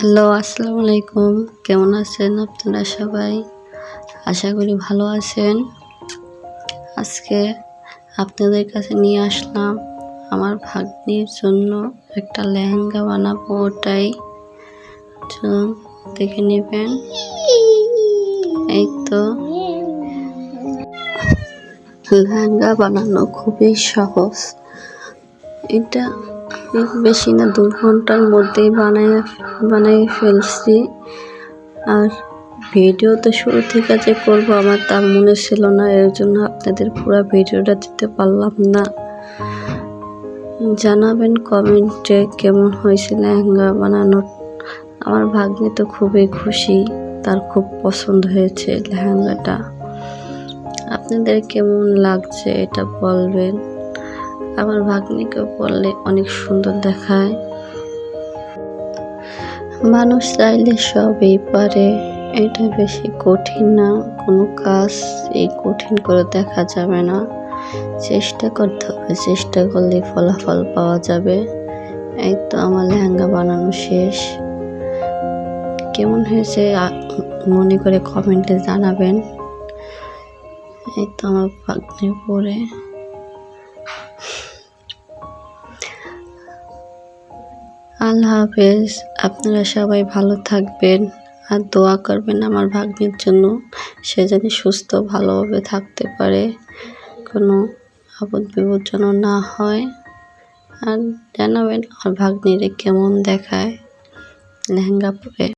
Hello, আসসালামু আলাইকুম। কেমন আছেন আপনারা সবাই? আশা করি ভালো আছেন। আজকে আপনাদের কাছে নিয়ে আসলাম আমার ভাগ্নির জন্য একটা লেহেঙ্গা বানাবো ওটাই। দেখে নেবেন। এই তো। লেহেঙ্গা বানানো খুবই সহজ। এটা বেশি না, দু ঘণ্টার মধ্যেই বানাই বানাই ফেলছি। আর ভিডিও তো শুরু থেকে যে করব আমার তার মনে ছিল না, এর জন্য আপনাদের পুরো ভিডিওটা দিতে পারলাম না। জানাবেন কমেন্টে কেমন হয়েছে লেহেঙ্গা বানানোর। আমার ভাগ্নে তো খুবই খুশি, তার খুব পছন্দ হয়েছে লেহেঙ্গাটা। আপনাদের কেমন লাগছে এটা বলবেন। আমার ভাগ্নিকে পরলে অনেক সুন্দর দেখায়। মানুষ চাইলে সবই পারে, এটা বেশি কঠিন না, কোনো কাজ এই কঠিন করে দেখা যাবে না। চেষ্টা করতে হবে, চেষ্টা করলে ফলাফল পাওয়া যাবে। এই তো আমার লেহেঙ্গা বানানো শেষ। কেমন হয়েছে মনে করে কমেন্টে জানাবেন। এই তো আমার ভাগ্নি পরে। আল্লাহ হাফেজ, আপনারা সবাই ভালো থাকবেন আর দোয়া করবেন আমার ভাগ্নির জন্য। সে যেন সুস্থ, ভালোভাবে থাকতে পারে, কোনো আপদ বিপদ যেন না হয়। আর জানাবেন আমার ভাগ্নিরে কেমন দেখায় লেহেঙ্গা পরে।